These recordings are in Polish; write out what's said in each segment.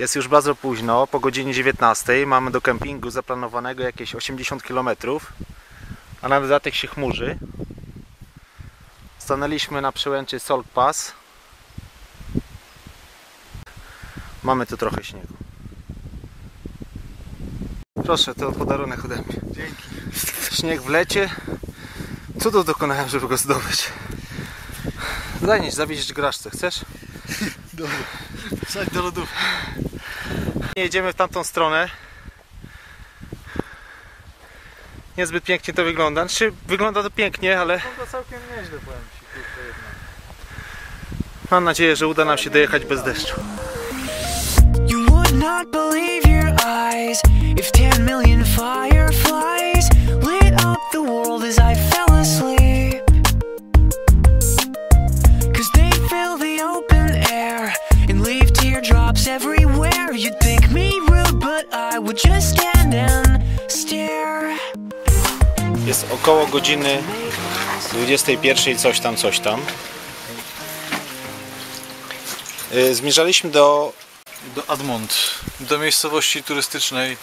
Jest już bardzo późno, po godzinie 19. Mamy do kempingu zaplanowanego jakieś 80 km, a na dodatek się chmurzy. Stanęliśmy na przełęczy Salt Pass. Mamy tu trochę śniegu. Proszę, to podarunek ode mnie. Dzięki. Śnieg w lecie. Cudów dokonałem, żeby go zdobyć. Zanieś, zawieźć graszce. Chcesz? Dobra. Wsadź do lodówki. Nie jedziemy w tamtą stronę. Niezbyt pięknie to wygląda. Znaczy, wygląda to pięknie, ale to całkiem nieźle powiem Ci, jednak. mam nadzieję, że uda nam się dojechać bez deszczu. You would not believe your eyes if 10 million fireflies Jest około godziny 21 coś tam, coś tam. Yy, Zmierzaliśmy do Do Admont, do miejscowości turystycznej.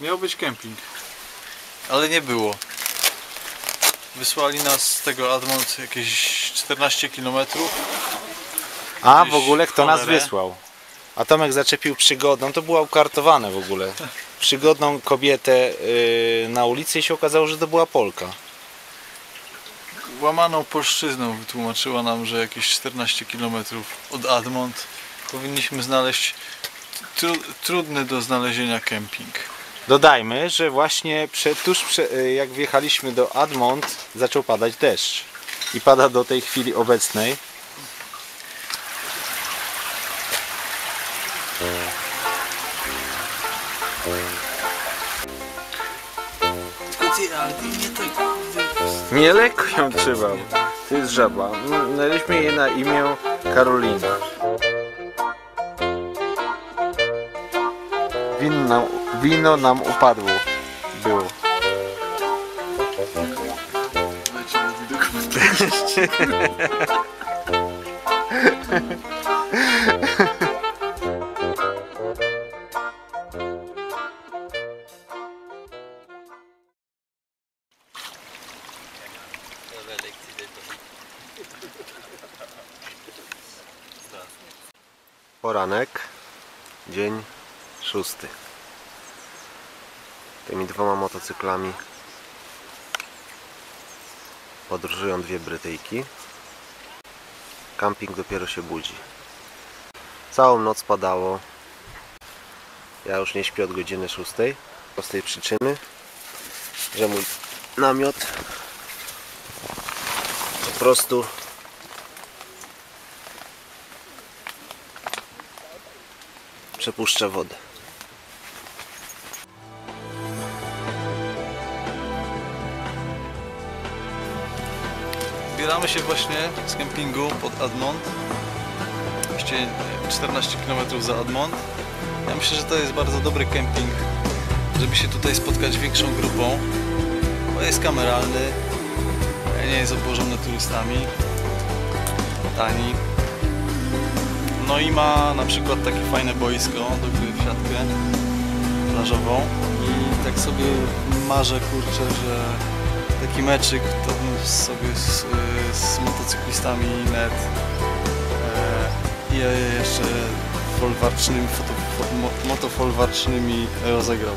Miał być kemping, ale nie było. Wysłali nas z tego Admont jakieś 14 km. A w ogóle kto nas wysłał? A Tomek zaczepił przygodną, to było ukartowane w ogóle. Przygodną kobietę yy, na ulicy i się okazało, że to była Polka. Łamaną polszczyzną wytłumaczyła nam, że jakieś 14 km od Admont powinniśmy znaleźć tru, trudny do znalezienia kemping. Dodajmy, że właśnie prze, tuż yy, jak wjechaliśmy do Admont zaczął padać deszcz. I pada do tej chwili obecnej. Tylko ty, ale ty nie tak... Nie lekko ją trzymał. To jest żaba. Znaleźliśmy jej na imię Karolina. Wino nam, wino nam upadło. Było. Poranek, Dwoma motocyklami podróżują dwie Brytyjki. Camping dopiero się budzi. Całą noc padało. Ja już nie śpię od godziny szóstej. Z tej przyczyny, że mój namiot po prostu przepuszcza wodę. Zbieramy się właśnie z kempingu pod Admont. Właściwie 14 km za Admont. Ja myślę, że to jest bardzo dobry kemping, żeby się tutaj spotkać większą grupą. Bo jest kameralny, nie jest obłożony turystami, tani. No i ma na przykład takie fajne boisko do gry w siatkę plażową. I tak sobie marzę, kurczę, że taki meczyk to sobie z, z motocyklistami net e, i jeszcze folwarcznymi, foto, fo, mo- motofolwarcznymi rozegrał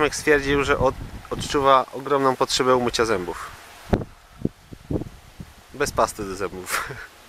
Atomek stwierdził, że od, odczuwa ogromną potrzebę umycia zębów. Bez pasty do zębów.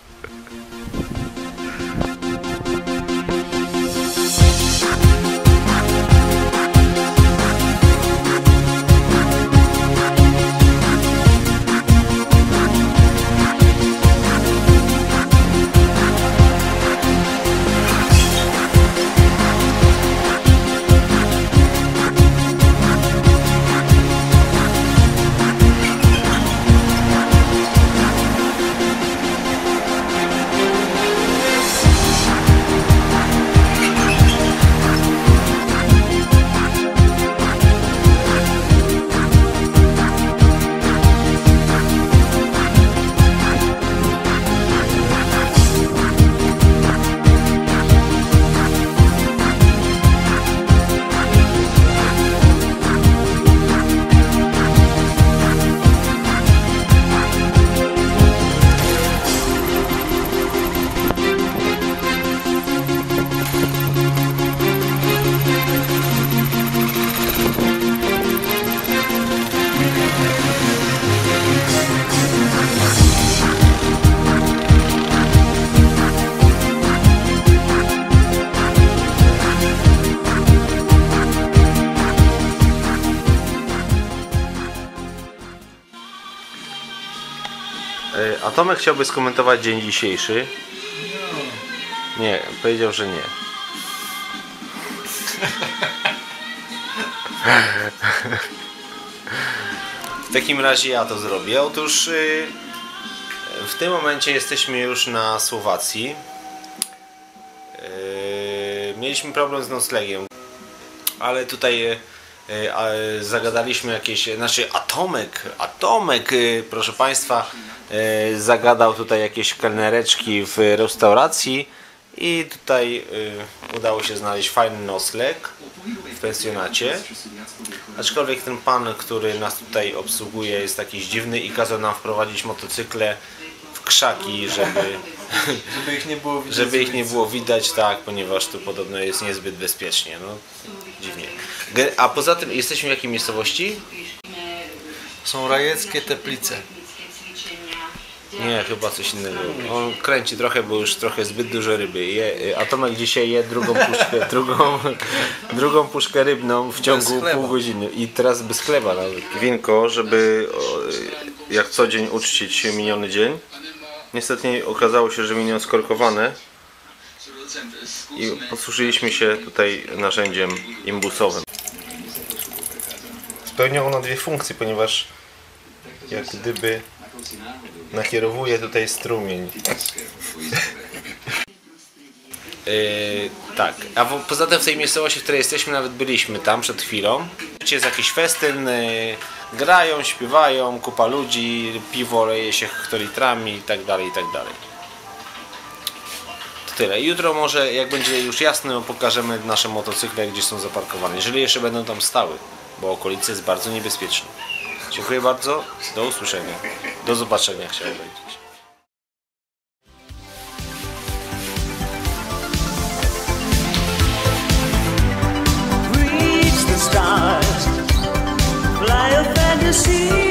E, Atomek chciałby skomentować dzień dzisiejszy. Nie, powiedział, że nie. W takim razie ja to zrobię. Otóż y, w tym momencie jesteśmy już na Słowacji. Y, Mieliśmy problem z noclegiem, ale tutaj y, a, zagadaliśmy jakieś, znaczy Atomek, Atomek, y, proszę Państwa, y, zagadał tutaj jakieś kelnereczki w restauracji i tutaj udało się znaleźć fajny nocleg w pensjonacie. Aczkolwiek ten pan, który nas tutaj obsługuje jest jakiś dziwny i kazał nam wprowadzić motocykle w krzaki, żeby, Żeby ich nie było widać. żeby ich nie było widać, tak, ponieważ tu podobno jest niezbyt bezpiecznie. No, dziwnie. A poza tym jesteśmy w jakiej miejscowości? Są rajeckie teplice. Nie, chyba coś innego. On kręci trochę, bo już trochę zbyt dużo ryby. Je, Atomek dzisiaj je drugą puszkę, drugą, drugą puszkę rybną w ciągu pół godziny. I teraz bez chleba nawet. Winko, żeby o, jak co dzień uczcić miniony dzień. Niestety okazało się, że wino skorkowane. I posłużyliśmy się tutaj narzędziem imbusowym. Spełnia ono dwie funkcje, ponieważ jak gdyby nakierowuje tutaj strumień. Yy, tak, a wo- poza tym w tej miejscowości, w której jesteśmy, nawet byliśmy tam przed chwilą. Jest jakiś festyn, yy, grają, śpiewają, kupa ludzi, piwo leje się hektolitrami i tak dalej, i tak dalej. To tyle. Jutro może, jak będzie już jasno, pokażemy nasze motocykle, gdzie są zaparkowane. Jeżeli jeszcze będą tam stały, bo okolice jest bardzo niebezpieczne. Dziękuję bardzo, do usłyszenia. Do zobaczenia chciałem powiedzieć. reach the stars, fly a fantasy,